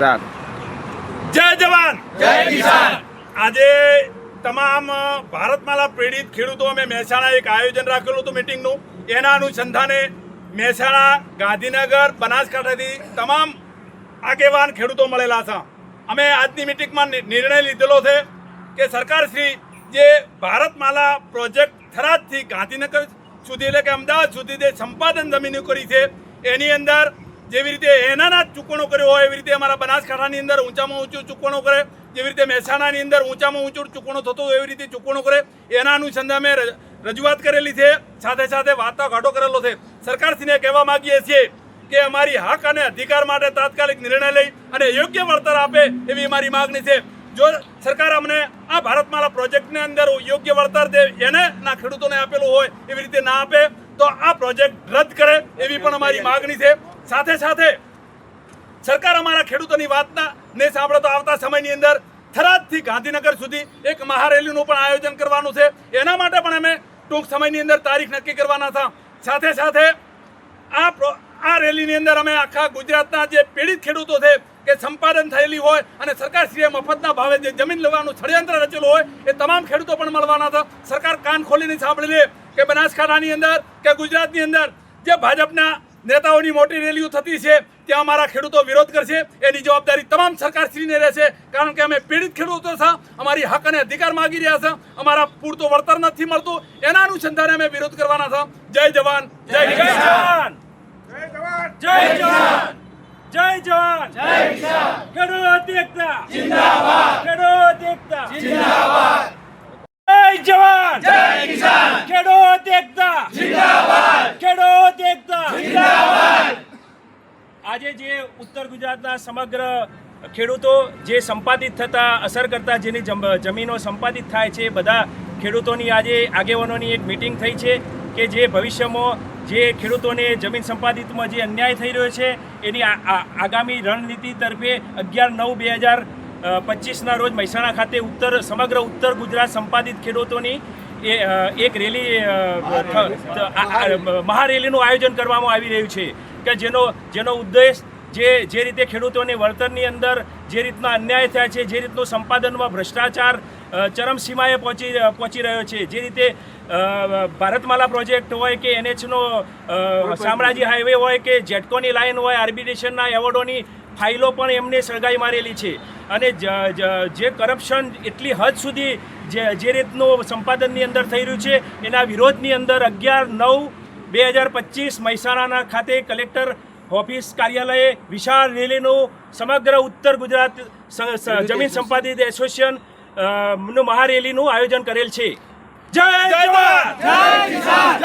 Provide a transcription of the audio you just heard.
Start જય જવાન! જય કિસાન! આજે તમામ ભારતમાલા પ્રેરિત ખેડૂતો અમે મહેસાણા એક આયોજન રાખેલું હતું મિટિંગનું. એના અનુસંધાને મહેસાણા ગાંધીનગર બનાસકાંઠાથી તમામ આગેવાન ખેડૂતો મળેલા હતા. અમે આજની મિટિંગમાં નિર્ણય લીધેલો છે કે સરકારશ્રી જે ભારતમાલા પ્રોજેક્ટ થરાદથી ગાંધીનગર સુધી એટલે કે અમદાવાદ સુધી જે સંપાદન જમીનો કરી છે એની અંદર જેવી રીતે એનાના ચૂકવણો કર્યો હોય, એવી રીતે અમારા બનાસકાંઠાની અંદર ઊંચામાં ઊંચું ચૂકવણો કરે, જેવી રીતે મહેસાણાની અંદર ઊંચામાં ઊંચું ચૂકવણો થતો હોય, એવી રીતે ચૂકવણો કરે. એના અનુસંધાન અમે રજૂઆત કરેલી છે, સાથે સાથે વાટાઘાટો કરેલો છે. સરકારશ્રીને કહેવા માંગીએ છીએ કે અમારી હક અને અધિકાર માટે તાત્કાલિક નિર્ણય લઈ અને યોગ્ય વળતર આપે એવી અમારી માગણી છે. જો સરકાર અમને આ ભારતમાલા પ્રોજેક્ટની અંદર યોગ્ય વળતર દે, એને ના ખેડૂતોને આપેલું હોય, એવી રીતે ના આપે, તો આ પ્રોજેક્ટ રદ કરે એવી પણ અમારી માગણી છે. સાથે સાથે સરકાર અમારા ખેડૂતોની વાતના ને સાંભળે તો આવતા સમયની અંદર થરાદથી ગાંધીનગર સુધી એક મહારેલીનું પણ આયોજન કરવાનું છે. એના માટે પણ અમે ટૂંક સમયની અંદર તારીખ નક્કી કરવાના હતા. સાથે સાથે આ આ રેલીની અંદર અમે આખા ગુજરાતના જે પીડિત ખેડૂતો છે કે સંપાદન થયેલી હોય અને સરકારશ્રીએ મફતના ભાવે જે જમીન લેવાનું, ષડયંત્ર રચેલું હોય, એ તમામ ખેડૂતો પણ મળવાના હતા. સરકાર કાન ખોલીને સાંભળી લે કે બનાસકાંઠાની અંદર કે ગુજરાતની અંદર જે ભાજપના નેતાઓની મોટી રેલીઓ થતી છે ત્યાં અમારા ખેડૂતો વિરોધ કરશે એની જવાબદારી તમામ સરકારશ્રીને રહેશે કારણ કે અમે પીડિત ખેડૂતો છે અમારી હક અને અધિકાર માગી રહ્યા છે અમારા પૂરતો વળતર નથી મળતું એના અનુસંધાને અમે વિરોધ કરવાના છે. જય જવાન જય કિસાન. જય જવાન. જય જવાન. જય કિસાન. ખેડૂત એકતા. જિંદાબાદ. ખેડૂત એકતા. જિંદાબાદ જય જવાન જય કિસાન ખેડૂત એકતા જિંદાબાદ ખેડૂત એકતા જિંદાબાદ આજે જે ઉત્તર ગુજરાતના સમગ્ર ખેડૂતો જે સંપાદિત થતા અસર કરતા જેની જમ- જમીનો સંપાદિત થાય છે બધા ખેડૂતોની આજે આગેવાનોની એક મિટિંગ થઈ છે કે જે ભવિષ્યમાં જે ખેડૂતોને જમીન સંપાદિતમાં જે અન્યાય થઈ રહ્યો છે, એની આગામી રણનીતિ તરફે અગિયાર નવ બે હજાર પચીસના રોજ મહેસાણા ખાતે ઉત્તર, સમગ્ર ઉત્તર ગુજરાત સંપાદિત ખેડૂતોની એક રેલી મહારેલીનું આયોજન કરવામાં આવી રહ્યું છે કે જેનો જેનો ઉદ્દેશ જે જે રીતે ખેડૂતોને વળતરની અંદર જે રીતના અન્યાય થયા છે, જે રીતનું સંપાદનમાં ભ્રષ્ટાચાર ચરમસીમાએ પહોંચી પહોંચી રહ્યો છે, જે રીતે ભારતમાલા પ્રોજેક્ટ હોય કે એનએચનો શામળાજી હાઈવે હોય કે જેટકોની લાઈન હોય આર્બિટ્રેશનના એવોર્ડોની ફાઇલો પણ એમને સળગાઈ મારેલી છે. અને જે કરપ્શન એટલી હદ સુધી જે જે રીતનું સંપાદનની અંદર થઈ રહ્યું છે એના વિરોધની અંદર અગિયાર નવ બે હજાર પચીસ મહેસાણાના ખાતે કલેક્ટર ઓફિસ કાર્યાલયે વિશાળ રેલીનું સમગ્ર ઉત્તર ગુજરાત જમીન સંપાદિત એસોસિએશનનું મહારેલીનું આયોજન કરેલ છે. જય જય કિસાન!